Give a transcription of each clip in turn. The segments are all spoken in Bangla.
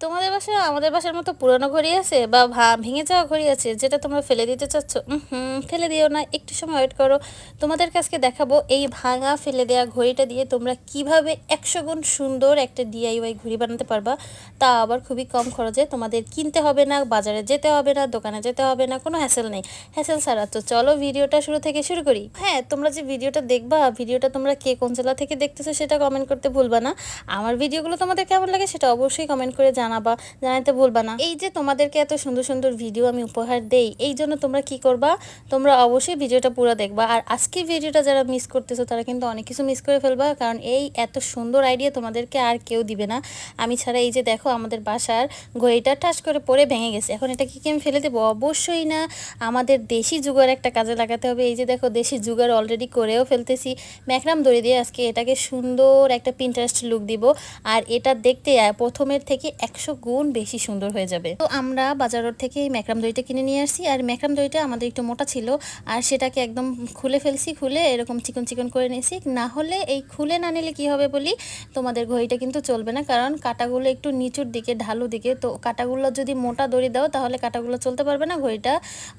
তোমাদের বাসায়, আমাদের বাসার মতো পুরনো ঘড়ি আছে বা ভা- ভেঙে যাওয়া ঘড়ি আছে যেটা তোমরা ফেলে দিতে চাচ্ছ? হুম ফেলে দিও না, একটু সময় ওয়েট করো। তোমাদের কাছকে দেখাবো এই ভাঙা ফেলে দেওয়া ঘড়িটা দিয়ে তোমরা কীভাবে একশো গুণ সুন্দর একটা ডিআইওয়াই ঘড়ি বানাতে পারবা। তা আবার খুবই কম খরচে তোমাদের কিনতে হবে না, বাজারে যেতে হবে না, দোকানে যেতে হবে না, কোনো হ্যাসেল নেই। হ্যাসেল ছাড়া, তো চলো ভিডিওটা শুরু থেকে শুরু করি। হ্যাঁ তোমরা যে ভিডিওটা দেখবা, ভিডিওটা তোমরা কে কোন জেলা থেকে দেখতেছো সেটা কমেন্ট করতে ভুলবা না। আমার ভিডিওগুলো তোমাদের কেমন লাগে সেটা অবশ্যই কমেন্ট করে জানাবা জানাতে ভুলবা না। এই যে তোমাদেরকে এত সুন্দর সুন্দর ভিডিও আমি উপহার দেই, এই জন্য তোমরা কি করবা? তোমরা অবশ্যই ভিডিওটা পুরো দেখবা। আর আজকের ভিডিওটা যারা মিস করতেছো, তারা কিন্তু অনেক কিছু মিস করে ফেলবা, কারণ এই এত সুন্দর আইডিয়া তোমাদেরকে আর কেউ দিবে না। আমি ছাড়া এই যে দেখো, আমাদের বাসার ঘড়িটা ঠাস করে পরে ভেঙে গেছে। এখন এটা কি কি আমি ফেলে দেবো? অবশ্যই না। আমাদের দেশি যুগার একটা কাজে লাগাতে হবে। এই যে দেখো, দেশি যুগার অলরেডি করেও ফেলতেছি। ম্যাকরাম দড়ি দিয়ে আজকে এটাকে সুন্দর একটা পিন্টারেস্ট লুক দিব। আর এটা দেখতে প্রথমের থেকে একশো গুণ বেশি সুন্দর হয়ে যাবে। তো আমরা বাজার থেকে এই দড়িটা কিনে নিয়ে আসছি। আর ম্যাকরাম দইটা আমাদের একটু মোটা ছিল। আর সেটাকে একদম খুলে ফেলছি, খুলে এরকম চিকন চিকন করে নিয়েছি। না হলে এই খুলে না নিলে কি হবে বলি? তোমাদের ঘড়িটা কিন্তু চলবে না। কারণ কাটাগুলো একটু নিচুর দিকে, ঢালু দিকে। তো কাটাগুলো যদি মোটা দড়ি দাও, তাহলে কাটাগুলো চলতে পারবে না। ঘড়িটা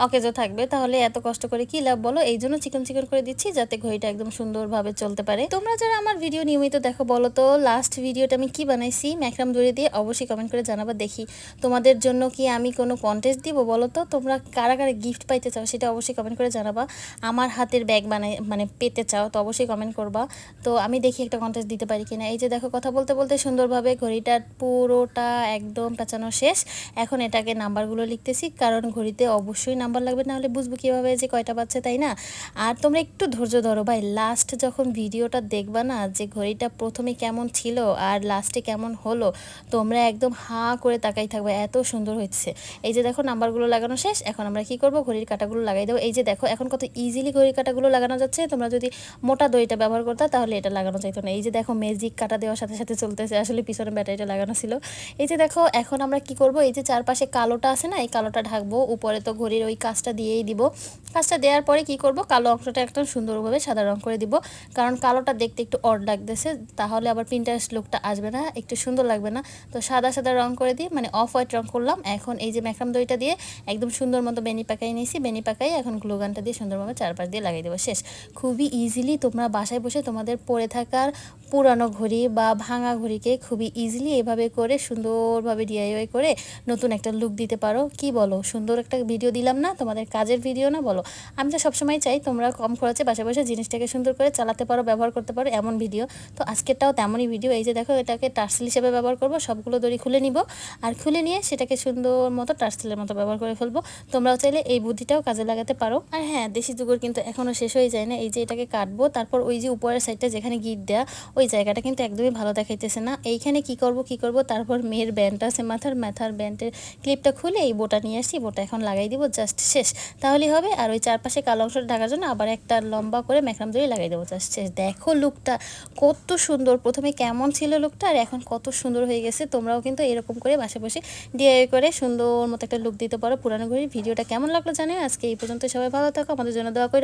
অকেজো থাকবে। তাহলে এত কষ্ট করে কি লাভ বলো? এই জন্য চিকন চিকন করে দিচ্ছি যাতে ঘড়িটা একদম সুন্দরভাবে চলতে পারে। তোমরা যারা আমার ভিডিও নিয়মিত দেখো বলো তো লাস্ট ভিডিওটা আমি কি বানাইছি? ম্যাকরাম দড়ি দিয়ে অবশ্যই কমেন্ট করে জানাবা, দেখি তোমাদের জন্য কি আমি কোনো কন্টেস্ট দিব বলো তো তোমরা কারা কারা গিফট পাইতে চাও সেটা অবশ্যই কমেন্ট করে জানাবা। আমার হাতের ব্যাগ বানাই মানে পেতে চাও, তো অবশ্যই কমেন্ট করবা। তো আমি দেখি একটা কন্টেস্ট দিতে পারি কিনা। এই যে দেখো, কথা বলতে বলতে সুন্দরভাবে ঘড়িটার পুরোটা একদম পেঁচানো শেষ। এখন এটাকে নাম্বারগুলো লিখতেছি, কারণ ঘড়িতে অবশ্যই নাম্বার লাগবে না হলে বুঝব কীভাবে যে কয়টা বাচ্চা তাই না? আর তোমরা একটু ধৈর্য ধরো ভাই লাস্ট যখন ভিডিওটা দেখবা না যে ঘড়িটা প্রথমে কেমন ছিল আর লাস্টে কেমন হলো, তোমরা একদম হাঁ করে তাকাই থাকবে, এত সুন্দর হচ্ছে। এই যে দেখো নাম্বারগুলো লাগানো শেষ, এখন আমরা কি করব? ঘড়ির কাটাগুলো লাগাই দেবো। এই যে দেখো, এখন কত ইজিলি ঘড়ির কাটাগুলো লাগানো যাচ্ছে। তোমরা যদি মোটা দইটা ব্যবহার করতে, তাহলে এটা লাগানো যাইতো না। এই যে দেখো ম্যাজিক কাটা দেওয়ার সাথে সাথে চলতেছে, আসলে পিছনে ব্যাটারিটা লাগানো ছিল। এই যে দেখো, এখন আমরা কি করব? এই যে চারপাশে কালোটা আছে না, এই কালোটা ঢাকবো। উপরে তো ঘড়ির ওই কাজটা দিয়েই দিব। কাজটা দেওয়ার পরে কি করব? কালো অংশটা একদম সুন্দরভাবে সাদা রং করে দিব। কারণ কালোটা দেখতে একটু অড লাগতেছে, তাহলে আবার প্রিন্টারেস্ট লুকটা আসবে না, একটু সুন্দর লাগবে না। তো সাদা সাদা রং করে দিই মানে অফ হোয়াইট রং করলাম। এখন এই যে ম্যাকরাম দইটা দিয়ে একদম সুন্দর মতো বেনি পাকাই নিয়েছি, বেনি পাকাই এখন গ্লুগানটা দিয়ে সুন্দরভাবে চারপাশ দিয়ে লাগিয়ে দেবো। শেষ। খুবই ইজিলি তোমরা বাসায় বসে তোমাদের পরে থাকার পুরানো ঘড়ি বা ভাঙা ঘড়িকে খুবই ইজিলি এভাবে করে সুন্দরভাবে ডিআইওয়াই করে নতুন একটা লুক দিতে পারো। কি বলো? সুন্দর একটা ভিডিও দিলাম না? তোমাদের কাজের ভিডিও না বলো? আমি তো সবসময় চাই তোমরা কম খরচে বাসা বসে জিনিসটাকে সুন্দর করে চালাতে পারো, ব্যবহার করতে পারো, এমন ভিডিও তো আজকেরটাও তেমনই ভিডিও এই যে দেখো, এটাকে টার্সেল হিসেবে ব্যবহার করব, সবগুলো দড়ি খুলে নিব। আর খুলে নিয়ে সেটাকে সুন্দর মতো টার্সেলের মতো ব্যবহার করে ফেলব। তোমরাও চাইলে এই বুদ্ধিটাও কাজে লাগাতে পারো। আর হ্যাঁ দেশি যুগর কিন্তু এখনও শেষ হয়ে যায় না। এই যে এটাকে কাটবো, তারপর ওই যে উপরের সাইডটা যেখানে গিট দেওয়া ওই জায়গাটা কিন্তু একদমই ভালো দেখাইতেছে না। এইখানে কি করব কি করব? তারপর মেয়ের ব্যান্ডটা আছে মাথার। মাথার ব্যান্ডের ক্লিপটা খুলে এই বোটা নিয়ে আসি। বোটা এখন লাগাই দিব, জাস্ট শেষ। তাহলেই হবে। আর ওই চারপাশে কালো অংশটা ঢাকার জন্য আবার একটা লম্বা করে ম্যাকরাম দড়ি লাগাই দেবো, জাস্ট শেষ। দেখো লুকটা, কত সুন্দর। প্রথমে কেমন ছিল লুকটা, আর এখন কত সুন্দর হয়ে গেছে। তোমরাও কিন্তু এরকম করে বাসে বসে ডিআই করে সুন্দর মতো একটা লুক দিতে পারো পুরানো ঘড়ির ভিডিওটা কেমন লাগল জানে আজকে এই পর্যন্ত সবাই ভালো থাকো, আমাদের জন্য দোয়া করে